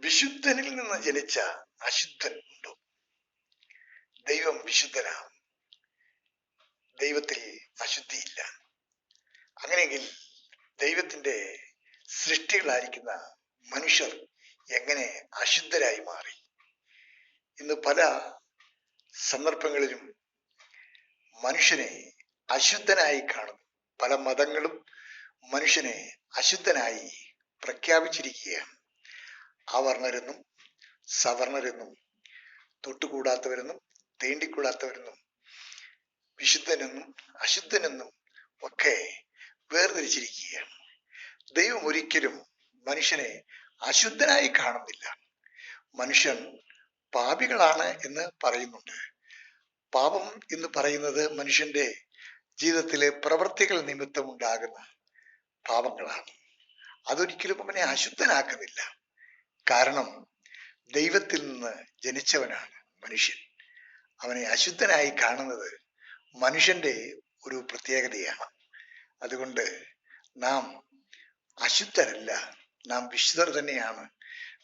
വിശുദ്ധനിൽ നിന്ന് ജനിച്ച അശുദ്ധൻ ഉണ്ടോ ദൈവം വിശുദ്ധനാണ്. ദൈവത്തിൽ അശുദ്ധിയില്ല. അങ്ങനെയെങ്കിൽ ദൈവത്തിന്റെ സൃഷ്ടികളായിരിക്കുന്ന മനുഷ്യർ എങ്ങനെ അശുദ്ധരായി മാറി? ഇന്ന് പല സന്ദർഭങ്ങളിലും മനുഷ്യനെ അശുദ്ധനായി കാണുന്നു. പല മതങ്ങളും മനുഷ്യനെ അശുദ്ധനായി പ്രഖ്യാപിച്ചിരിക്കുകയാണ്. അവർണരെന്നും സവർണരെന്നും തൊട്ടുകൂടാത്തവരെന്നും തേണ്ടിക്കൂടാത്തവരെന്നും വിശുദ്ധനെന്നും അശുദ്ധനെന്നും ഒക്കെ വേർതിരിച്ചിരിക്കുകയാണ്. ദൈവം ഒരിക്കലും മനുഷ്യനെ അശുദ്ധനായി കാണുന്നില്ല. മനുഷ്യൻ പാപികളാണ് എന്ന് പറയുന്നുണ്ട്. പാപം എന്ന് പറയുന്നത് മനുഷ്യന്റെ ജീവിതത്തിലെ പ്രവൃത്തികൾ നിമിത്തം ഉണ്ടാകുന്ന പാപങ്ങളാണ്. അതൊരിക്കലും അവനെ അശുദ്ധനാക്കുന്നില്ല. കാരണം ദൈവത്തിൽ നിന്ന് ജനിച്ചവനാണ് മനുഷ്യൻ. അവനെ അശുദ്ധനായി കാണുന്നത് മനുഷ്യന്റെ ഒരു പ്രത്യേകതയാണ്. അതുകൊണ്ട് നാം അശുദ്ധരല്ല നാം വിശുദ്ധർ തന്നെയാണ്.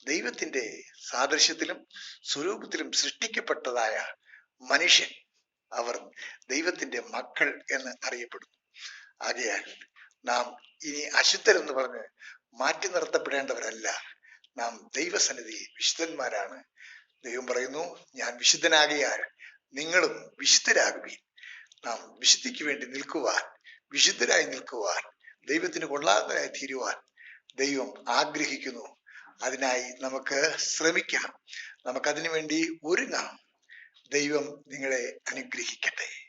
ദൈവത്തിന്റെ സാദൃശ്യത്തിലും സ്വരൂപത്തിലും സൃഷ്ടിക്കപ്പെട്ടതായ മനുഷ്യൻ അവർ ദൈവത്തിന്റെ മക്കൾ എന്ന് അറിയപ്പെടുന്നു. ആകയാൽ നാം ഇനി അശുദ്ധരെന്ന് പറഞ്ഞ് മാറ്റി നിർത്തപ്പെടേണ്ടവരല്ല. നാം ദൈവസന്നിധി വിശുദ്ധന്മാരാണ്. ദൈവം പറയുന്നു ഞാൻ വിശുദ്ധനാകിയാൽ നിങ്ങളും വിശുദ്ധരാകുവീൻ. നാം വിശുദ്ധിക്ക് വേണ്ടി നിൽക്കുവാൻ വിശുദ്ധരായി നിൽക്കുവാൻ ദൈവത്തിന് കൊള്ളാവുന്നതായി തീരുവാൻ ദൈവം ആഗ്രഹിക്കുന്നു. അതിനായി നമുക്ക് ശ്രമിക്കാം. നമുക്കതിനു വേണ്ടി ഒരുങ്ങാം. ദൈവം നിങ്ങളെ അനുഗ്രഹിക്കട്ടെ.